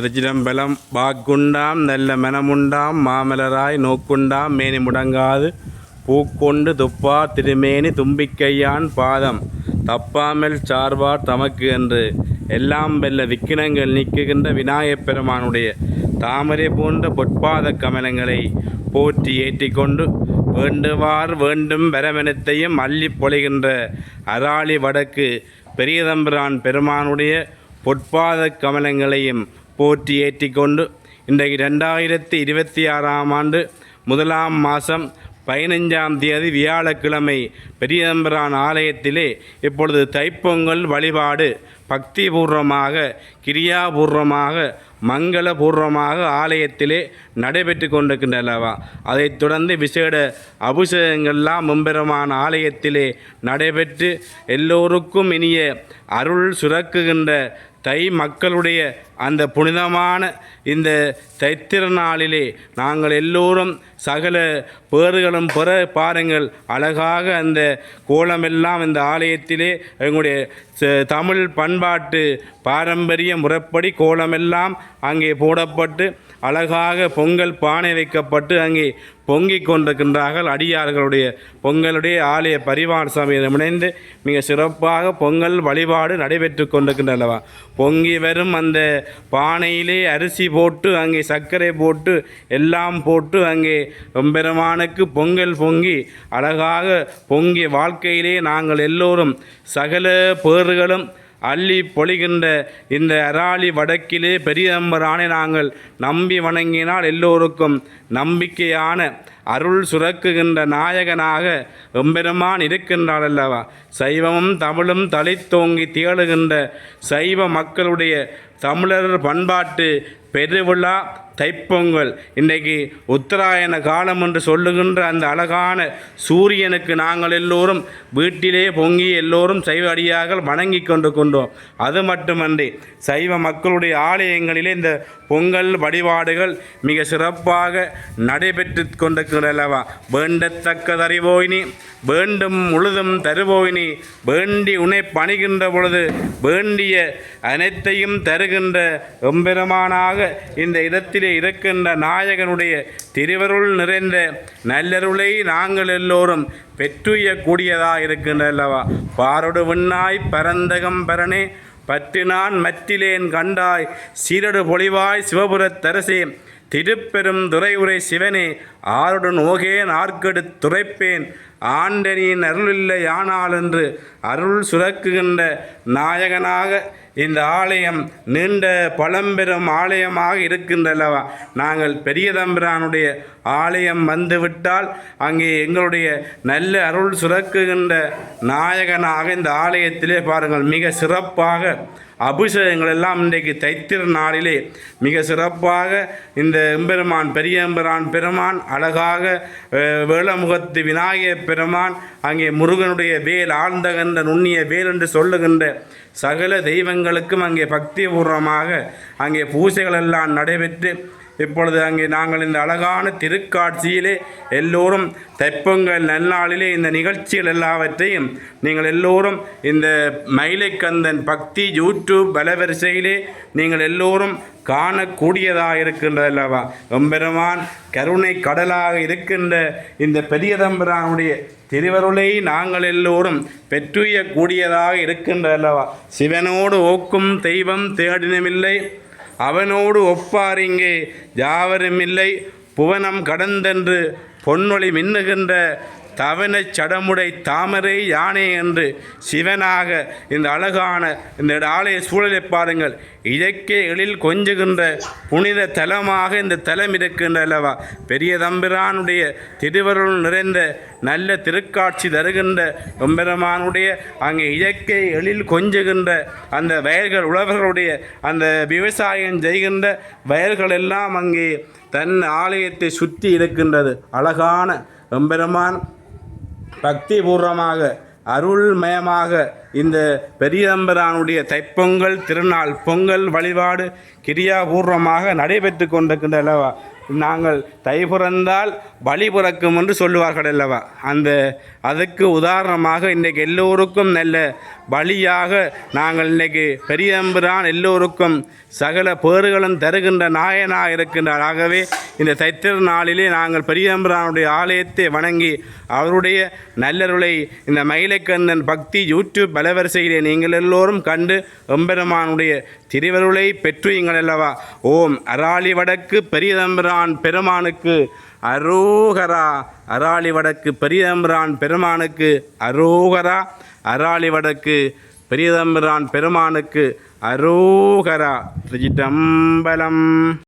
திருச்சிலம்பலம் வாக்குண்டாம் நல்ல மனமுண்டாம் மாமலராய் நோக்குண்டாம் மேனி முடங்காது. பூக்கொண்டு துப்பா திருமேனி தும்பிக்கையான் பாதம். தப்பாமல் சார்வார் தமக்கு என்று. எல்லாம் வெல்ல விக்கினங்கள் நீக்குகின்ற விநாயகப் பெருமானுடைய தாமரை போன்ற பொற்பாத கமலங்களை போற்றி ஏற்றிக்கொண்டு வேண்டுவார் வேண்டும் வரமெனத்தையும் அள்ளி பொழிகின்ற அராளி வடக்கு பெரியதம்பிரான் பெருமானுடைய பொற்பாத கமலங்களையும் போற்றி ஏற்றிக்கொண்டு இன்றைக்கு ரெண்டாயிரத்தி இருபத்தி ஆறாம் ஆண்டு முதலாம் மாதம் பதினஞ்சாம் தேதி வியாழக்கிழமை பெரியதம்பிரான் ஆலயத்திலே இப்பொழுது தைப்பொங்கல் வழிபாடு பக்திபூர்வமாக கிரியாபூர்வமாக மங்களபூர்வமாக ஆலயத்திலே நடைபெற்று கொண்டிருக்கின்றனவா? அதைத் தொடர்ந்து விசேட அபிஷேகங்கள்லாம் மும்பெருமான ஆலயத்திலே நடைபெற்று எல்லோருக்கும் இனிய அருள் சுரக்குகின்ற தை மக்களுடைய அந்த புனிதமான இந்த தைத்திருநாளிலே நாங்கள் எல்லோரும் சகல பேறுகளும் பெற பாருங்கள். அழகாக அந்த கோலமெல்லாம் இந்த ஆலயத்திலே எங்களுடைய ச- தமிழ் பண்பாட்டு பாரம்பரிய முறைப்படி கோலமெல்லாம் அங்கே போடப்பட்டு அழகாக பொங்கல் பானை வைக்கப்பட்டு அங்கே பொங்கிக் கொண்டிருக்கின்றார்கள் அடியார்களுடைய பொங்கலுடைய ஆலய பரிவார் சமயம் இணைந்து மிக சிறப்பாக பொங்கல் வழிபாடு நடைபெற்று கொண்டிருக்கின்றனவா பொங்கி வரும் அந்த பானையிலே அரிசி போட்டு அங்கே சர்க்கரை போட்டு எல்லாம் போட்டு அங்கே எம்பெருமானுக்கு பொங்கல் பொங்கி அழகாக பொங்கிய வாழ்க்கையிலே நாங்கள் எல்லோரும் சகல பேறுகளும் அள்ளி பொழிகின்ற இந்த அராளி வடக்கிலே பெரியம்பரானை நாங்கள் நம்பி வணங்கினால் எல்லோருக்கும் நம்பிக்கையான அருள் சுரக்குகின்ற நாயகனாக எம்பெருமான் இருக்கின்றாள் அல்லவா? சைவமும் தமிழும் தழைத்தோங்கி திகழுகின்ற சைவ மக்களுடைய தமிழர் பண்பாட்டு பெருவிழா தைப்பொங்கல். இன்றைக்கு உத்தராயண காலம் என்று சொல்லுகின்ற அந்த அழகான சூரியனுக்கு நாங்கள் எல்லோரும் வீட்டிலே பொங்கி எல்லோரும் சைவ அடியாக வணங்கி கொண்டு கொண்டோம். அது மட்டுமன்றி சைவ மக்களுடைய ஆலயங்களிலே இந்த பொங்கல் வழிபாடுகள் மிக சிறப்பாக நடைபெற்று கொண்டிருக்கிறல்லவா வேண்டத்தக்கதறிவோயினி வேண்டும் முழுதும் தருவோயினி வேண்டி உன்னை பணிகின்ற பொழுது வேண்டிய அனைத்தையும் தருகின்ற எம்பெருமானாக இந்த இடத்திலே இருக்கின்ற நாயகனுடைய திருவருள் நிறைந்த நல்லருளை நாங்கள் எல்லோரும் பெற்றுயக்கூடியதாக இருக்கின்றல்லவா பாரொடு விண்ணாய் பரந்தகம் பரனே பற்றினான் மற்றிலேன் கண்டாய் சீரடு பொலிவாய் சிவபுரத் தரசே திருப்பெரும் துறையுரை சிவனே ஆருடன் ஓகேன் ஆர்க்கெடு துரைப்பேன் ஆண்டனியின் அருளில்லை ஆனால் என்று அருள் சுரக்குகின்ற நாயகனாக இந்த ஆலயம் நீண்ட பழம்பெரும் ஆலயமாக இருக்கின்றல்லவா? நாங்கள் பெரிய தம்பிரானுடைய ஆலயம் வந்துவிட்டால் அங்கே எங்களுடைய நல்ல அருள் சுரக்குகின்ற நாயகனாக இந்த ஆலயத்திலே பாருங்கள் மிக சிறப்பாக அபிஷேகங்கள் எல்லாம் இன்றைக்கு தைத்திர நாளிலே மிக சிறப்பாக இந்த எம்பெருமான் பெரிய எம்பெருமான் பெருமான் அழகாக வேளமுகத்து விநாயகர் பெருமான் அங்கே முருகனுடைய வேல் ஆழ்ந்தகன்ற நுண்ணிய வேல் என்று சொல்லுகின்ற சகல தெய்வங்களுக்கும் அங்கே பக்திபூர்வமாக அங்கே பூஜைகள் எல்லாம் நடைபெற்று இப்பொழுது அங்கே நாங்கள் இந்த அழகான திருக்காட்சியிலே எல்லோரும் தைப்பொங்கல் நன்னாளிலே இந்த நிகழ்ச்சிகள் எல்லாவற்றையும் நீங்கள் எல்லோரும் இந்த மயிலைக்கந்தன் பக்தி யூடியூப் பலவரிசையிலே நீங்கள் எல்லோரும் காணக்கூடியதாக இருக்கின்றது அல்லவா? எம்பெருமான் கருணை கடலாக இருக்கின்ற இந்த பெரிய தம்பரானுடைய திருவருளை நாங்கள் எல்லோரும் பெற்றுயக்கூடியதாக இருக்கின்றதல்லவா அல்லவா? சிவனோடு ஓக்கும் தெய்வம் தேடினமில்லை. அவனோடு ஒப்பாரிங்கே யாவருமில்லை புவனம் கடந்தென்று பொன்னொளி மின்னுகின்ற தவனச் சடமுடை தாமரை யானை என்று சிவனாக இந்த அழகான இந்த ஆலய சூழலை பாருங்கள். இயற்கை எழில் கொஞ்சுகின்ற புனித தலமாக இந்த தலம் இருக்கின்ற அல்லவா? பெரிய தம்பிரானுடைய திருவருள் நிறைந்த நல்ல திருக்காட்சி தருகின்ற எம்பெருமானுடைய அங்கே இயற்கை எழில் கொஞ்சுகின்ற அந்த வயல்கள் உழவர்களுடைய அந்த விவசாயம் செய்கின்ற வயல்கள் எல்லாம் அங்கே தன் ஆலயத்தை சுற்றி இருக்கின்றது. அழகான எம்பெருமான் பக்திபூர்வமாக அருள்மயமாக இந்த பெரியதம்பரானுடைய தைப்பொங்கல் திருநாள் பொங்கல் வழிபாடு கிரியாபூர்வமாக நடைபெற்று கொண்டிருக்கின்ற அல்லவா? நாங்கள் தை பிறந்தால் பலி பிறக்கும் என்று சொல்லுவார்கள் அல்லவா? அந்த அதுக்கு உதாரணமாக இன்றைக்கு எல்லோருக்கும் நல்ல வழியாக நாங்கள் இன்றைக்கு பெரியம்பிரான் எல்லோருக்கும் சகல பேறுகளும் தருகின்ற நாயனாக இருக்கின்றார். ஆகவே இந்த தைத்திர நாளிலே நாங்கள் பெரியம்பிரானுடைய ஆலயத்தை வணங்கி அவருடைய நல்லருளை இந்த மயிலக்கந்தன் பக்தி யூடியூப் பலவரிசையிலே நீங்கள் எல்லோரும் கண்டு எம்பெருமானுடைய திருவருளை பெற்றுயுங்கள் அல்லவா? ஓம் அராளி வடக்கு பெரியதம்பிரான் பெருமானுக்கு அரோகரா. அராளி வடக்கு பெரியதம்பிரான் பெருமானுக்கு அரோகரா. அராளி வடக்கு பெரியதம்பிரான் பெருமானுக்கு அரோகரா. திருச்சிட்டம்பலம்